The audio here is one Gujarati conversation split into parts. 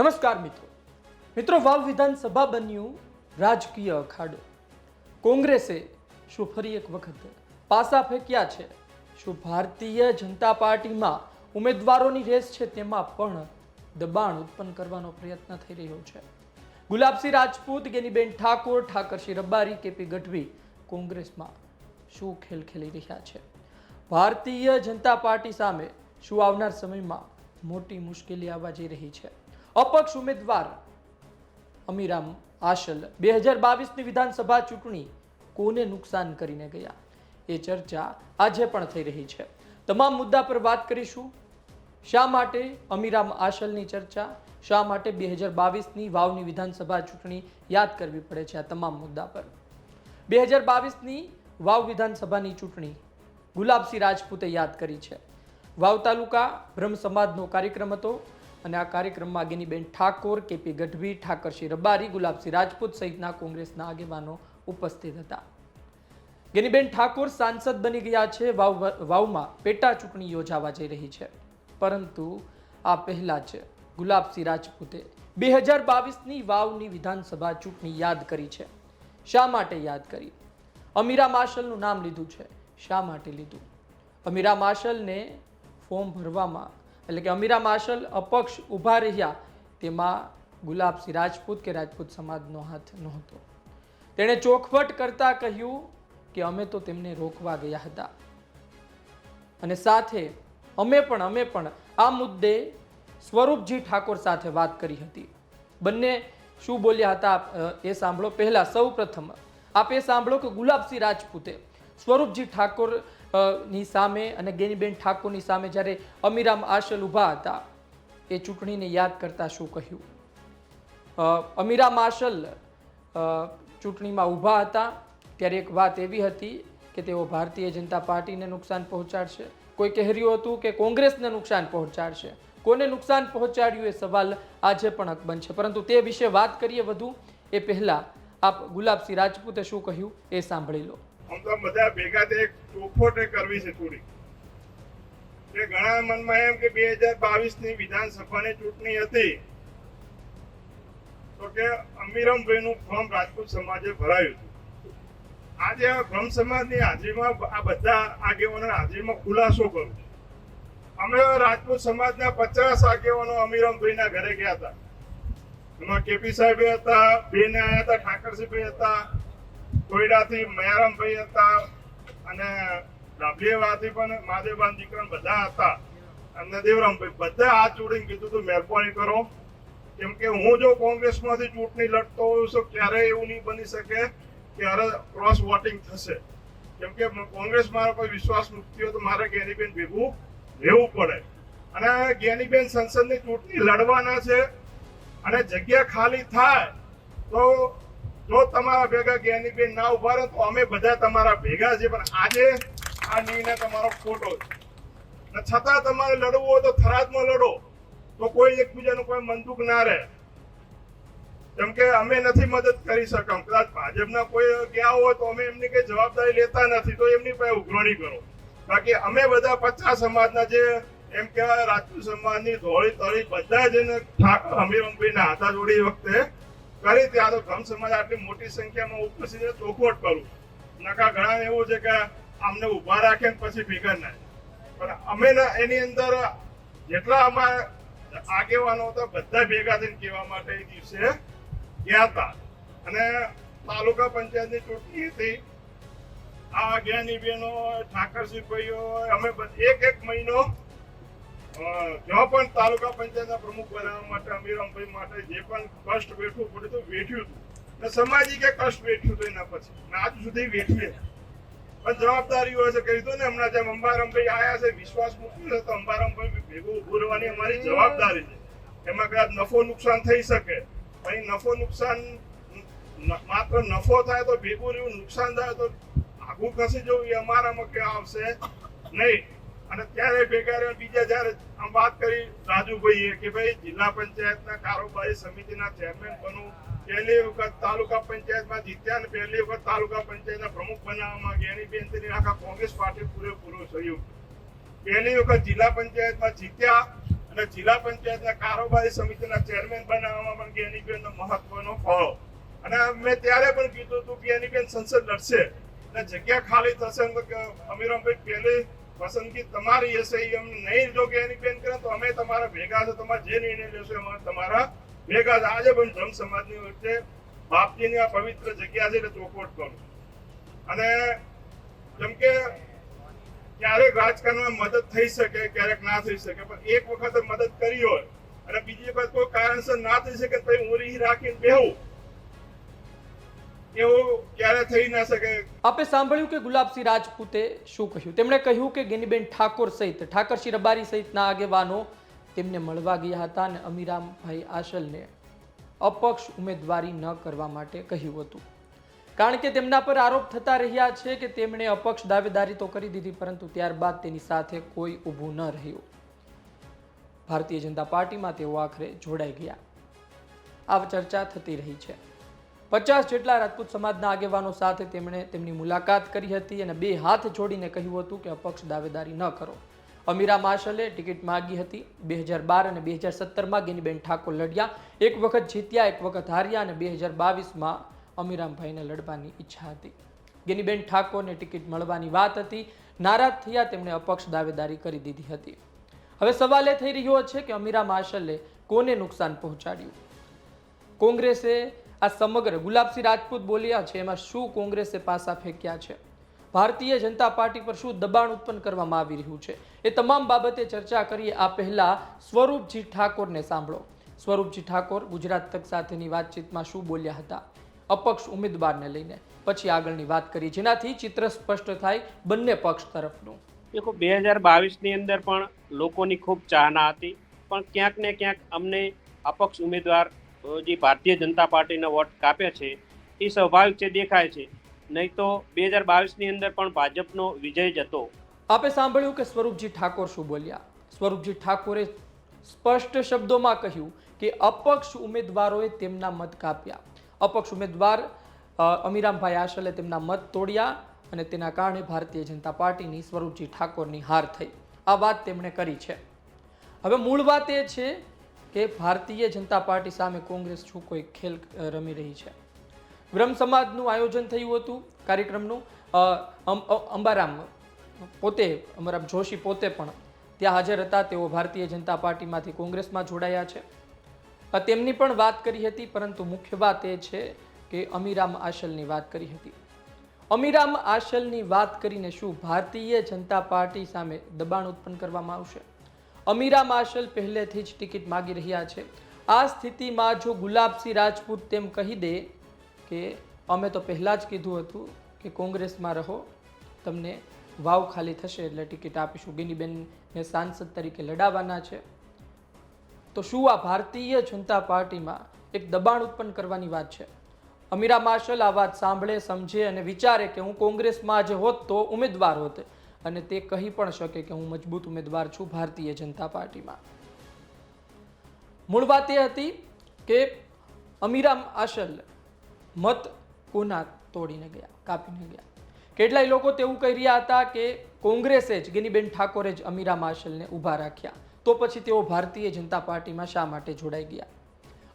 નમસ્કાર મિત્રો. મિત્રો, વાવ વિધાનસભા બન્યું રાજકીય અખાડો. કોંગ્રેસે શું ફરી એક વખત પાસા ફેંક્યા છે? શું ભારતીય જનતા પાર્ટીમાં ઉમેદવારોની રેસ છે તેમાં પણ દબાણ ઉત્પન્ન કરવાનો પ્રયત્ન થઈ રહ્યો છે? ગુલાબસિંહ રાજપૂત, ગેનીબેન ઠાકોર, ઠાકરસિંહ રબારી, કેપી ગઢવી કોંગ્રેસમાં શું ખેલ ખેલી રહ્યા છે? ભારતીય જનતા પાર્ટી સામે શું આવનાર સમયમાં મોટી મુશ્કેલી આવવા જઈ રહી છે? અપક્ષ ઉમેદવાર અમીરામ આશલ બે હજાર બાવીસની વિધાનસભા ચૂંટણી કોને નુકસાન કરીને ગયા? એ ચર્ચા આજે પણ થઈ રહી છે. તમામ મુદ્દા પર વાત કરીશું. શા માટે અમીરામ આશલની ચર્ચા? શા માટે બે હજાર બાવીસની વાવની વિધાનસભા ચૂંટણી યાદ કરવી પડે છે આ તમામ મુદ્દા પર? બે હજાર બાવીસની વાવ વિધાનસભાની ચૂંટણી ગુલાબસિંહ રાજપૂતે યાદ કરી છે. વાવ તાલુકા બ્રહ્મ સમાજનો કાર્યક્રમ હતો. અને આ કાર્યક્રમમાં ગિનીબેન ઠાકોર, કેપી ગઢવી ઠાકરસિંહ રબારી, ગુલાબસિંહ રાજપૂત સહિતના કોંગ્રેસના આગેવાનો ઉપસ્થિત હતા. ગિનીબેન ઠાકોર સાંસદ બની ગયા છે, વાવ, વાવમાં પેટા ચૂંટણી યોજાવા જઈ રહી છે. પરંતુ આ પહેલા જ ગુલાબસિંહ રાજપૂતે બે હજાર બાવીસની વાવની વિધાનસભા ચૂંટણી યાદ કરી છે. શા માટે યાદ કરી? અમીરા માર્શલનું નામ લીધું છે. શા માટે લીધું? અમીરા માર્શલને ફોર્મ ભરવામાં એટલે કે અમીરા માર્શલ અપક્ષ ઊભા રહ્યા તેમાં ગુલાબસિંહ રાજપૂત કે રાજપૂત સમાજનો હાથ નહોતો. તેણે ચોખવટ કરતાં કહ્યું કે અમે તો તેમને રોકવા ગયા હતા. અને સાથે અમે પણ અમે પણ આ મુદ્દે સ્વરૂપજી ઠાકોર સાથે વાત કરી હતી. બંને શું બોલ્યા હતા એ સાંભળો પહેલા. સૌ પ્રથમ આપ એ સાંભળો કે ગુલાબસિંહ રાજપૂતે સ્વરૂપજી ઠાકોર ની સામે અને ગેનીબેન ઠાકોરની સામે જ્યારે અમીરામ આશલ ઊભા હતા, એ ચૂંટણીને યાદ કરતા શું કહ્યું? અમીરામ આશલ ચૂંટણીમાં ઊભા હતા, ત્યારે એક વાત એવી હતી કે તેઓ ભારતીય જનતા પાર્ટીને નુકસાન પહોંચાડશે. કોઈ કહેર્યું હતું કે કોંગ્રેસને નુકસાન પહોંચાડશે? કોને નુકસાન પહોંચાડ્યું એ સવાલ આજે પણ અકબંધ છે. પરંતુ તે વિશે વાત કરીએ વધુ. એ પહેલાં આપ ગુલાબસિંહ રાજપૂતે શું કહ્યું એ સાંભળી લો. આમ તો બધા ભેગા થઈ એક કરવી છે થોડી એટલે ઘણા મનમાં એમ કે બે હજાર બાવીસની વિધાનસભાની ચૂંટણી હતી. તો કે અમીરમભાઈ નું ફોર્મ રાજપૂત સમાજે ભરાયું હતું. આજે બ્રહ્મ સમાજની હાજરીમાં આ બધા આગેવાનો હાજરીમાં ખુલાસો કરું અમે રાજપૂત સમાજના પચાસ આગેવાનો અમીરમભાઈના ઘરે ગયા હતા. એમાં કેપી સાહેબ હતા, બેન આવ્યા હતા, ઠાકરસિંહભાઈ હતા કોયડાથી મયારામભાઈ હતા અને ડાબલીવાથી પણ મહાદેવબાન દીકરા બધા હતા. અને દેવરામભાઈ બધા હાથ જોડીને કીધું તું, મહેરબાની કરો. કેમ કે હું જો કોંગ્રેસમાંથી ચૂંટણી લડતો હોઉં તો ક્યારેય એવું નહીં બની શકે કે અરે ક્રોસ વોટિંગ થશે. કેમ કે કોંગ્રેસ મારો કોઈ વિશ્વાસ મૂકતી હોય તો મારે ગેનીબેન ભેગું રહેવું પડે. અને ગેનીબેન સંસદની ચૂંટણી લડવાના છે અને જગ્યા ખાલી થાય તો જો તમારા ભેગા જ્ઞાનીબેન ના ઊભા રહે તો અમે બધા તમારા ભેગા છે પણ આજે આ નિર્ણય તમારો ખોટો છે. છતાં તમારે લડવું હોય તો થરાદમાં લડો. તો કોઈ એકબીજાનું કોઈ બંદૂક ના રહે. કેમ કે અમે નથી મદદ કરી શકમ કદાચ ભાજપના કોઈ ગયા હોય તો અમે એમની કઈ જવાબદારી લેતા નથી, તો એમની પાસે ઉઘરણી કરો. બાકી અમે બધા પચાસ સમાજના જે એમ કહેવાય રાજપૂત સમાજની ધોળી તળી બધા જ એને ઠાકર હમીરમભાઈના હાથા જોડી વખતે કરી ત્યાં તો બ્રહ્મ સમાજ આટલી મોટી સંખ્યામાં ઉપસ્થિત ચોખવટ કરું. નકા ઘણા એવું છે કે અમને ઊભા રાખે ને પછી ભેગા ના પણ અમે એની અંદર જેટલા અમારા આગેવાનો હતા, બધા ભેગા થઈને કહેવા માટે એ દિવસે ગયા હતા. અને તાલુકા પંચાયતની ચૂંટણી હતી. આ જ્ઞાની બહેનો ઠાકરસિંહ ભાઈઓ, અમે એક એક મહિનો અ, પણ તાલુકા પંચાયતના પ્રમુખ બનાવવા માટે અમીરામભાઈ માટે જે પણ કષ્ટ વેઠવું પડ્યું હતું વેઠ્યું હતું. ને સમાજિક કષ્ટ વેઠ્યું હતું એના પછી. ને આજ સુધી વેઠવે પણ જવાબદારી હોય છે કહી દો ને હમણાં જેમ અંબારામભાઈ આવ્યા છે વિશ્વાસ મૂક્યો છે તો અંબારામભાઈ ભેગું ઉભું રહેવાની અમારી જવાબદારી છે. એમાં કદાચ નફો નુકસાન થઈ શકે. પણ નફો નુકસાન માત્ર નફો થાય તો ભેગું રહ્યું નુકસાન થાય તો આગું ખસી જવું એ અમારામાં કે આવશે? નહીં. અને ત્યારે ભેગા રહ્યા. બીજા જ્યારે આમ વાત કરી રાજુભાઈએ કે ભાઈ જિલ્લા પંચાયતના કારોબારી સમિતિના ચેરમેન બનવું પહેલી વખત તાલુકા પંચાયતમાં જીત્યા અને પહેલી વખત તાલુકા પંચાયતના પ્રમુખ બનાવવામાં ગયા એની બેન આખા કોંગ્રેસ પાર્ટી પૂરેપૂરો સહયોગ. પહેલી વખત જિલ્લા પંચાયતમાં જીત્યા અને જિલ્લા પંચાયતના કારોબારી સમિતિના ચેરમેન બનાવવામાં પણ જ્ઞાનીબેનનો મહત્વનો ફળ. અને મેં ત્યારે પણ કીધું હતું જ્ઞાનીબેન સંસદ લડશે. અને જગ્યા ખાલી થશે અમીરામભાઈ પહેલી પસંદગી તમારી હશે એ અમને નહીં જો બેન કરે તો અમે તમારા ભેગા છે, તમારે જે નિર્ણય લેશો એમાં તમારા ભેગા છે. આજે પણ ધર્મ સમાજની વચ્ચે બાપજીની આ પવિત્ર જગ્યા છે એટલે ચોખવટ કરું. અને જેમ કે ક્યારેક રાજકારણમાં મદદ થઈ શકે, ક્યારેક ના થઈ શકે, પણ એક વખત મદદ કરી હોય અને બીજી વખત કોઈ કારણસર ના થઈ શકે તો હું રાખીને બેહું. આપે સાંભળ્યું કે ગુલાબસિંહ રાજપૂતે શું કહ્યું? તેમણે કહ્યું કે ગેનીબેન ઠાકોર સહિત, ઠાકરસિંહ રબારી સહિતના આગેવાનો તેમને મળવા ગયા હતા અને અમીરામભાઈ આશલને અપક્ષ ઉમેદવારી ન કરવા માટે કહ્યું હતું. કારણ કે તેમના પર આરોપ થતા રહ્યા છે કે તેમણે અપક્ષ દાવેદારી તો કરી દીધી, પરંતુ ત્યારબાદ તેની સાથે કોઈ ઊભું ન રહ્યું. ભારતીય જનતા પાર્ટીમાં તેઓ આખરે જોડાઈ ગયા. આ ચર્ચા થતી રહી છે. પચાસ જેટલા રાજપૂત સમાજના આગેવાનો સાથે તેમણે તેમની મુલાકાત કરી હતી અને બે હાથ જોડીને કહ્યું હતું કે અપક્ષ દાવેદારી ન કરો. અમીરા માશલે ટિકિટ માગી હતી. બે હજાર બાર અને બે હજાર સત્તરમાં ગિનીબેન ઠાકોર લડ્યા. એક વખત જીત્યા, એક વખત હાર્યા અને બે હજાર બાવીસમાં અમીરામભાઈને લડવાની ઈચ્છા હતી. ગિનીબેન ઠાકોરને ટિકિટ મળવાની વાત હતી. નારાજ થયા તેમણે અપક્ષ દાવેદારી કરી દીધી હતી. હવે સવાલ એ થઈ રહ્યો છે કે અમીરા માશલે કોને નુકસાન પહોંચાડ્યું? કોંગ્રેસે આ સમગ્ર ગુલાબસિંહ રાજપૂત બોલ્યા છે, એમાં શું કોંગ્રેસે પાસા ફેંક્યા છે? ભારતીય જનતા પાર્ટી પર શું દબાણ ઉત્પન્ન કરવામાં આવી રહ્યું છે? એ તમામ બાબતે ચર્ચા કરીએ. આ પહેલાં સ્વરૂપજી ઠાકોરને સાંભળો. સ્વરૂપજી ઠાકોર ગુજરાત તક સાથેની વાતચીતમાં શું બોલ્યા હતા? અપક્ષ ઉમેદવારને લઈને. પછી આગળની વાત કરી જેનાથી ચિત્ર સ્પષ્ટ થાય બંને પક્ષ તરફનું. દેખો, બે હજાર બાવીસની અંદર પણ લોકોની ખૂબ ચાહના હતી. પણ ક્યાંક ને ક્યાંક અમને અપક્ષ ઉમેદવાર જે ભારતીય જનતા પાર્ટીના વોટ કાપ્યા છે, એ સ્વાભાવિક છે, દેખાય છે. નહીં તો બે હજાર બાવીસની અંદર પણ ભાજપનો વિજય જ હતો. આપે સાંભળ્યું કે સ્વરૂપજી ઠાકોર શું બોલ્યા? સ્વરૂપજી ઠાકોરે સ્પષ્ટ શબ્દોમાં કહ્યું કે અપક્ષ ઉમેદવારોએ તેમના મત કાપ્યા. અપક્ષ ઉમેદવાર અમીરામભાઈ આશલે તેમના મત તોડ્યા અને તેના કારણે ભારતીય જનતા પાર્ટીની સ્વરૂપજી ઠાકોરની હાર થઈ. આ વાત તેમણે કરી છે. હવે મૂળ વાત એ છે કે ભારતીય જનતા પાર્ટી સામે કોંગ્રેસ શું કોઈ ખેલ રમી રહી છે. બ્રહ્મ સમાજનું આયોજન થયું હતું કાર્યક્રમનું. અંબારામ પોતે અમરામ જોશી પોતે પણ ત્યાં હાજર હતા. તેઓ ભારતીય જનતા પાર્ટીમાંથી કોંગ્રેસમાં જોડાયા છે. તેમની પણ વાત કરી હતી, પરંતુ મુખ્ય વાત એ છે કે અમીરામ આશલની વાત કરી હતી. અમીરામ આશલની વાત કરીને શું ભારતીય જનતા પાર્ટી સામે દબાણ ઉત્પન્ન કરવામાં આવશે? અમીરામ માર્શલ પહેલેથી જ ટિકિટ માગી રહ્યા છે. આ સ્થિતિમાં જો ગુલાબસિંહ રાજપૂત તેમ કહી દે કે અમે તો પહેલાં જ કીધું હતું કે કોંગ્રેસમાં રહો, તમને વાવ ખાલી થશે એટલે ટિકિટ આપીશું. ગિનીબેનને સાંસદ તરીકે લડાવવાના છે. તો શું આ ભારતીય જનતા પાર્ટીમાં એક દબાણ ઉત્પન્ન કરવાની વાત છે? અમીરા માર્શલ આ વાત સાંભળે, સમજે અને વિચારે કે હું કોંગ્રેસમાં આજે હોત તો ઉમેદવાર હોત. અને તે કહી પણ શકે કે હું મજબૂત ઉમેદવાર છું ભારતીય જનતા પાર્ટીમાં. મૂળ વાત એ હતી કે અમીરામ આશલ મત કોના તોડીને ગયા, કાપીને ગયા. કેટલાય લોકો તેવું કહી રહ્યા હતા કે કોંગ્રેસે જ, ગિનીબેન ઠાકોરે જ અમીરામ આશલને ઊભા રાખ્યા. તો પછી તેઓ ભારતીય જનતા પાર્ટીમાં શા માટે જોડાઈ ગયા?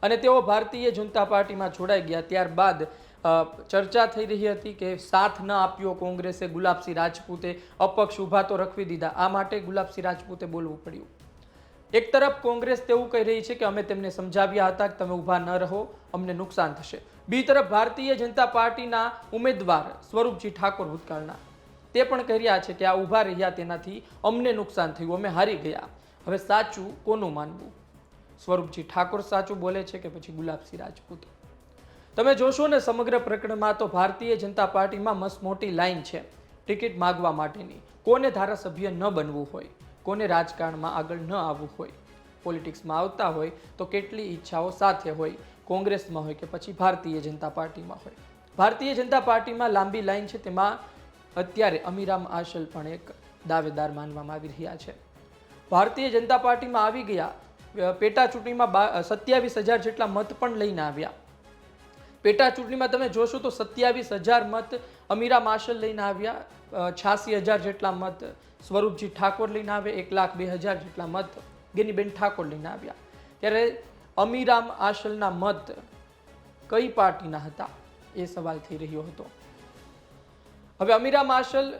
અને તેઓ ભારતીય જનતા પાર્ટીમાં જોડાઈ ગયા ત્યારબાદ ચર્ચા થઈ રહી હતી કે સાથ ન આપ્યો કોંગ્રેસે ગુલાબસિંહ રાજપૂતે, અપક્ષ ઊભા તો રખવી દીધા. આ માટે ગુલાબસિંહ રાજપૂતે બોલવું પડ્યું. એક તરફ કોંગ્રેસ તેવું કહી રહી છે કે અમે તેમને સમજાવ્યા હતા કે તમે ઊભા ન રહો, અમને નુકસાન થશે. બીજી તરફ ભારતીય જનતા પાર્ટીના ઉમેદવાર સ્વરૂપજી ઠાકોર ભૂતકાળના, તે પણ કહી રહ્યા છે કે આ ઊભા રહ્યા તેનાથી અમને નુકસાન થયું, અમે હારી ગયા. હવે સાચું કોનું માનવું? સ્વરૂપજી ઠાકોર સાચું બોલે છે કે પછી ગુલાબસિંહ રાજપૂત? તમે જોશો ને, સમગ્ર પ્રકરણમાં તો ભારતીય જનતા પાર્ટીમાં મસ્ત મોટી લાઈન છે, ટિકિટ માગવા માટેની. કોને ધારાસભ્ય ન બનવું હોય, કોને રાજકારણમાં આગળ ન આવવું હોય, પોલિટિક્સમાં આવતા હોય તો કેટલી ઈચ્છાઓ સાથે હોય, કોંગ્રેસમાં હોય કે પછી ભારતીય જનતા પાર્ટીમાં હોય. ભારતીય જનતા પાર્ટીમાં લાંબી લાઈન છે, તેમાં અત્યારે અમીરામ આશલ પણ એક દાવેદાર માનવામાં આવી રહ્યા છે. ભારતીય જનતા પાર્ટીમાં આવી ગયા પેટા ચૂંટણીમાં સત્યાવીસ હજાર જેટલા મત પણ લઈને આવ્યા. પેટા ચૂંટણીમાં તમે જોશો તો સત્યાવીસ હજાર મત અમીરા માશલ લઈને આવ્યા છ્યાસી હજાર જેટલા મત સ્વરૂપજી ઠાકોર લઈને આવે, એક લાખ બે હજાર જેટલા મત ગેનીબેન ઠાકોર લઈને આવ્યા. ત્યારે અમીરામ આશલના મત કઈ પાર્ટીના હતા એ સવાલ થઈ રહ્યો હતો. હવે અમીરામ આશલ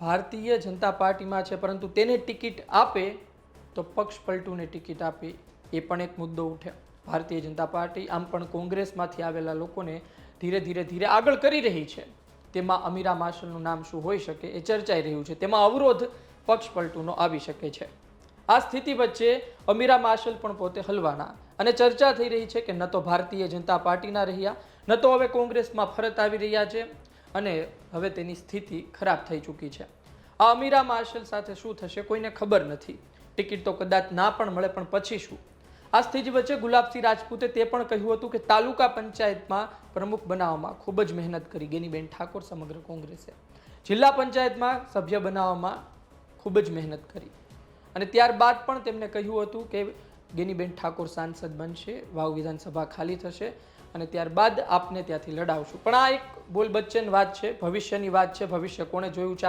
ભારતીય જનતા પાર્ટીમાં છે, પરંતુ તેને ટિકિટ આપે તો પક્ષ પલટુને ટિકિટ આપે એ પણ એક મુદ્દો ઉઠે ભારતીય જનતા પાર્ટી આમ પણ કોંગ્રેસમાંથી આવેલા લોકોને ધીરે ધીરે ધીરે આગળ કરી રહી છે. તેમાં અમીરા માર્શલનું નામ શું હોઈ શકે એ ચર્ચાઈ રહ્યું છે. તેમાં અવરોધ પક્ષ પલટુનો આવી શકે છે. આ સ્થિતિ વચ્ચે અમીરા માર્શલ પણ પોતે હલવાના અને ચર્ચા થઈ રહી છે કે ન તો ભારતીય જનતા પાર્ટીના રહ્યા, ન તો હવે કોંગ્રેસમાં ફરત આવી રહ્યા છે અને હવે તેની સ્થિતિ ખરાબ થઈ ચૂકી છે. આ અમીરા માર્શલ સાથે શું થશે કોઈને ખબર નથી. ટિકિટ તો કદાચ ના પણ મળે, પણ પછી શું? આ સ્થિતિ વચ્ચે ગુલાબસિંહ રાજપૂતે તે પણ કહ્યું હતું કે તાલુકા પંચાયતમાં પ્રમુખ બનાવવામાં ખૂબ જ મહેનત કરી. ગેનીબેન ઠાકોર સમગ્ર કોંગ્રેસે જિલ્લા પંચાયતમાં સભ્ય બનાવવામાં ખૂબ જ મહેનત કરી. અને ત્યારબાદ પણ તેમણે કહ્યું હતું કે ગેનીબેન ઠાકોર સાંસદ બનશે, વાવ વિધાનસભા ખાલી થશે અને ત્યારબાદ આપને ત્યાંથી લડાવશું. પણ આ એક બોલ બચ્ચન વાત છે, ભવિષ્યની વાત છે, ભવિષ્ય કોણે જોયું છે?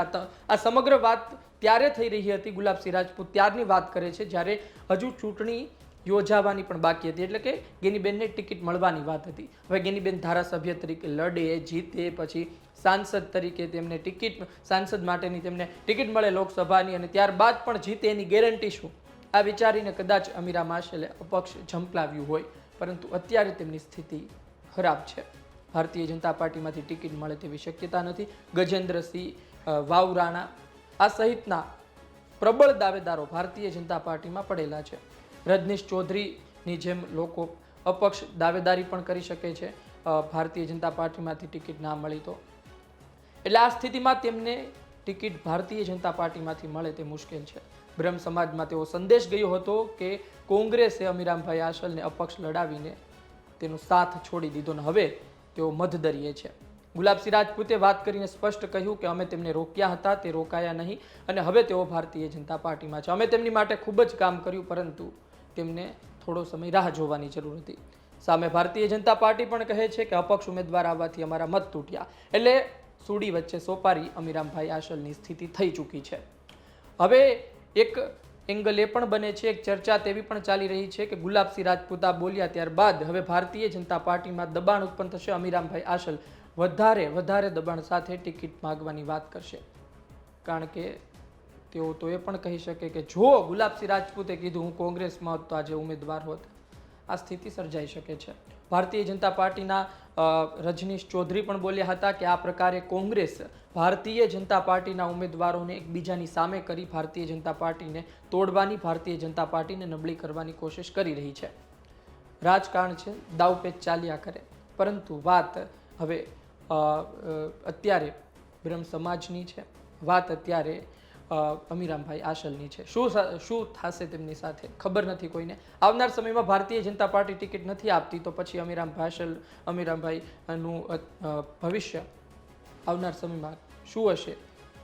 આ સમગ્ર વાત ત્યારે થઈ રહી હતી ગુલાબસિંહ રાજપૂત ત્યારની વાત કરે છે જ્યારે હજુ ચૂંટણી યોજાવાની પણ બાકી હતી. એટલે કે ગેનીબેનને ટિકિટ મળવાની વાત હતી. હવે ગેનીબેન ધારાસભ્ય તરીકે લડે, જીતે, પછી સાંસદ તરીકે તેમને ટિકિટ, સાંસદ માટેની તેમને ટિકિટ મળે લોકસભાની અને ત્યારબાદ પણ જીતે એની ગેરંટી શું? આ વિચારીને કદાચ અમીરા માશેલે અપક્ષ ઝંપલાવ્યું હોય. પરંતુ અત્યારે તેમની સ્થિતિ ખરાબ છે. ભારતીય જનતા પાર્ટીમાંથી ટિકિટ મળે તેવી શક્યતા નથી. ગજેન્દ્રસિંહ વાવરાણા વાવ રાણા આ સહિતના પ્રબળ દાવેદારો ભારતીય જનતા પાર્ટીમાં પડેલા છે. રજનીશ ચૌધરીની જેમ લોકો અપક્ષ દાવેદારી પણ કરી શકે છે. ભારતીય જનતા પાર્ટીમાંથી ટિકિટ ના મળી તો. એટલે આ સ્થિતિમાં તેમને ટિકિટ ભારતીય જનતા પાર્ટીમાંથી મળે તે મુશ્કેલ છે. બ્રહ્મ સમાજમાં તેવો સંદેશ ગયો હતો કે કોંગ્રેસે અમીરામભાઈ આશલને અપક્ષ લડાવીને તેનો સાથ છોડી દીધો ને હવે તેઓ મધદરીએ છે. ગુલાબસિંહ રાજપૂતે વાત કરીને સ્પષ્ટ કહ્યું કે અમે તેમને રોક્યા હતા, તે રોકાયા નહીં અને હવે તેઓ ભારતીય જનતા પાર્ટીમાં છે. અમે તેમની માટે ખૂબ જ કામ કર્યું, પરંતુ તેમને થોડો સમય રાહ જોવાની જરૂર હતી. સામે ભારતીય જનતા પાર્ટી પણ કહે છે કે અપક્ષ ઉમેદવાર આવવાથી અમારા મત તૂટ્યા. એટલે સુડી વચ્ચે સોપારી અમીરામભાઈ આશલની સ્થિતિ થઈ ચૂકી છે. હવે એક એંગલ એ પણ બને છે, એક ચર્ચા તેવી પણ ચાલી રહી છે કે ગુલાબસિંહ રાજપૂતા બોલ્યા ત્યારબાદ હવે ભારતીય જનતા પાર્ટીમાં દબાણ ઉત્પન્ન થશે, અમીરામભાઈ આશલ વધારે વધારે દબાણ સાથે ટિકિટ માગવાની વાત કરશે. કારણ કે તેઓ તો એ પણ કહી શકે કે જો ગુલાબસિંહ રાજપૂતે કીધું હું કોંગ્રેસમાં હોત આજે ઉમેદવાર હોત. આ સ્થિતિ સર્જાઈ શકે છે. ભારતીય જનતા પાર્ટીના રજનીશ ચૌધરી પણ બોલ્યા હતા કે આ પ્રકારે કોંગ્રેસ ભારતીય જનતા પાર્ટીના ઉમેદવારોને એકબીજાની સામે કરી ભારતીય જનતા પાર્ટીને તોડવાની, ભારતીય જનતા પાર્ટીને નબળી કરવાની કોશિશ કરી રહી છે. રાજકારણ છે દાવપેચ ચાલ્યા કરે. પરંતુ વાત હવે અત્યારે બ્રહ્મ સમાજની છે. વાત અત્યારે અમીરામભાઈ આશલની છે. શું શું થશે તેમની સાથે? ખબર નથી કોઈને. આવનાર સમયમાં ભારતીય જનતા પાર્ટી ટિકિટ નથી આપતી તો પછી અમીરામભાઈ આશલ અમીરામભાઈનું ભવિષ્ય આવનાર સમયમાં શું હશે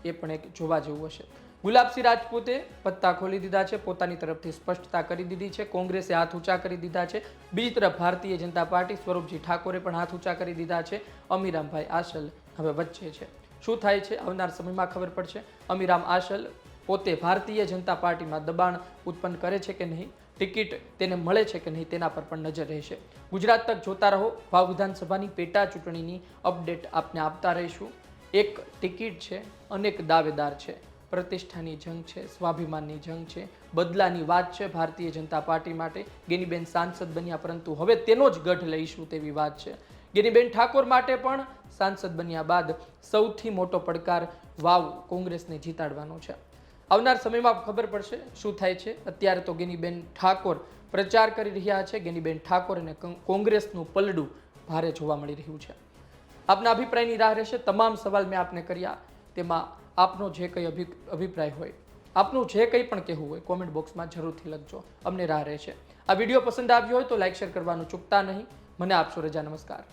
એ પણ એક જોવા જેવું હશે. ગુલાબસિંહ રાજપૂતે પત્તા ખોલી દીધા છે, પોતાની તરફથી સ્પષ્ટતા કરી દીધી છે, કોંગ્રેસે હાથ ઊંચા કરી દીધા છે. બીજી તરફ ભારતીય જનતા પાર્ટી સ્વરૂપજી ઠાકોરે પણ હાથ ઊંચા કરી દીધા છે, અમીરામભાઈ આશલ હવે વચ્ચે છે. શું થાય છે? આવનાર સમયમાં ખબર પડશે. અમીરામ આશલ પોતે ભારતીય જનતા પાર્ટીમાં દબાણ ઉત્પન્ન કરે છે કે નહીં? ટિકિટ તેને મળે છે કે નહીં તેના પર પણ નજર રહેશે. ગુજરાત તક જોતા રહો. ભાવ વિધાનસભાની પેટા ચૂંટણીની અપડેટ આપને આપતા રહીશું. એક ટિકિટ છે, અનેક દાવેદાર છે. પ્રતિષ્ઠાની જંગ છે, સ્વાભિમાનની જંગ છે. બદલાની વાત છે ભારતીય જનતા પાર્ટી માટે. ગેનીબેન સાંસદ બન્યા પરંતુ હવે તેનો જ ગઢ લઈશું તેવી વાત છે. ગેનીબેન ઠાકોર માટે પણ સાંસદ બન્યા બાદ સૌથી મોટો પડકાર વાવ કોંગ્રેસને જીતાડવાનો છે. આવનાર સમયમાં ખબર પડશે શું થાય છે. અત્યારે તો ગેનીબેન ઠાકોર પ્રચાર કરી રહ્યા છે. ગેનીબેન ઠાકોર અને કોંગ્રેસનું પલડું ભારે જોવા મળી રહ્યું છે. આપના અભિપ્રાયની રાહ રહેશે. તમામ સવાલ મેં આપને કર્યા. તેમાં આપનો જે કંઈ અભિ અભિપ્રાય હોય, આપનું જે કંઈ પણ કહેવું હોય, કોમેન્ટ બોક્સમાં જરૂરથી લખજો. અમને રાહ રહેશે. આ વીડિયો પસંદ આવ્યો હોય તો લાઇક શેર કરવાનું ચૂકતા નહીં. મને આપશો રજા. નમસ્કાર.